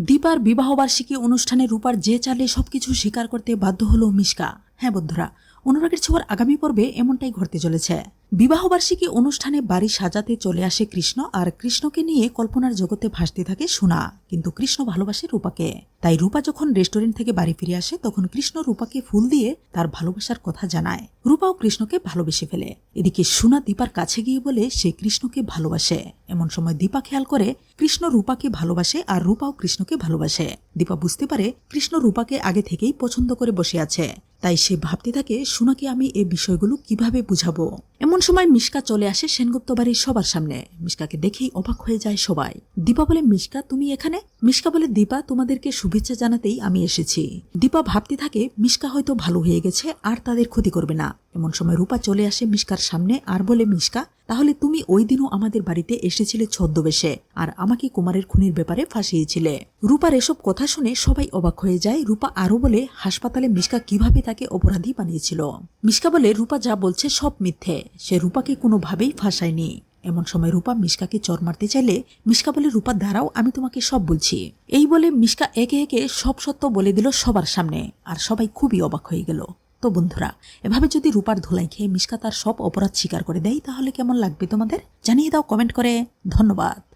দীপার বিবাহবার্ষিকী অনুষ্ঠানে রূপার যে চালে সবকিছু স্বীকার করতে বাধ্য হলো মিশকা। হ্যাঁ বন্ধুরা অনুরাগের ছোঁয়ার আগামী পর্বে এমনটাই ঘটতে চলেছে। বিবাহবার্ষিকী অনুষ্ঠানে বাড়ি সাজাতে চলে আসে কৃষ্ণ আর কৃষ্ণকে নিয়ে কল্পনার জগতে ভাসতে থাকে সোনা। কিন্তু কৃষ্ণ ভালোবাসে রূপাকে। তাই রূপা যখন রেস্টুরেন্ট থেকে বাড়ি ফিরে আসে, তখন কৃষ্ণ রূপাকে ফুল দিয়ে তার ভালোবাসার কথা জানায়। রূপাও কৃষ্ণকে ভালোবেসে ফেলে। এদিকে সোনা দীপার কাছে গিয়ে বলে, সে কৃষ্ণকে ভালোবাসে। এমন সময় দীপা খেয়াল করে, কৃষ্ণ রূপাকে ভালোবাসে আর রূপাও কৃষ্ণকে ভালোবাসে। দীপা বুঝতে পারে, কৃষ্ণ রূপাকে আগে থেকেই পছন্দ করে বসে আছে। তাই সে ভাবতে থাকে সোনাকে আমি এ বিষয়গুলো কীভাবে বুঝাবো? এমন সময় মিশকা চলে আসে সেনগুপ্ত বাড়ির সবার সামনে। মিশকাকে দেখেই অবাক হয়ে যায় সবাই। দীপা বলে, মিশকা, তুমি এখানে? মিশকা বলে, দীপা, তোমাদেরকে শুভেচ্ছা জানাতেই আমি এসেছি। দীপা ভাবতে থাকে, মিশকা হয়তো ভালো হয়ে গেছে, আর তাদের ক্ষতি করবে না। এমন সময় রূপা চলে আসে মিশকার সামনে আর বলে, মিশকা, তাহলে তুমি ওই দিনও আমাদের বাড়িতে এসেছিলে ছদ্মবেশে, আর আমাকে কুমারের খুনির ব্যাপারে ফাঁসিয়েছিলে। রূপার এসব কথা শুনে সবাই অবাক হয়ে যায়। রূপা আরও বলে, হাসপাতালে মিশকা কীভাবে তাকে অপরাধী বানিয়েছিল? মিশকা বলে, রূপা যা বলছে সব মিথ্যে। সে রূপাকে কোনোভাবেই ফাঁসায়নি। এমন সময় রূপা মিশকাকে চর মারতে চাইলে মিশকা বলে, রূপা, দাঁড়াও, আমি তোমাকে সব বলছি। এই বলে মিশকা একে একে সব সত্য বলে দিল সবার সামনে, আর সবাই খুবই অবাক হয়ে গেল। তো বন্ধুরা, এভাবে যদি রূপার ধুলাই খেয়ে মিশকা তার সব অপরাধ স্বীকার করে দেয়, তাহলে কেমন লাগবে তোমাদের? জানিয়ে দাও কমেন্ট করে। ধন্যবাদ।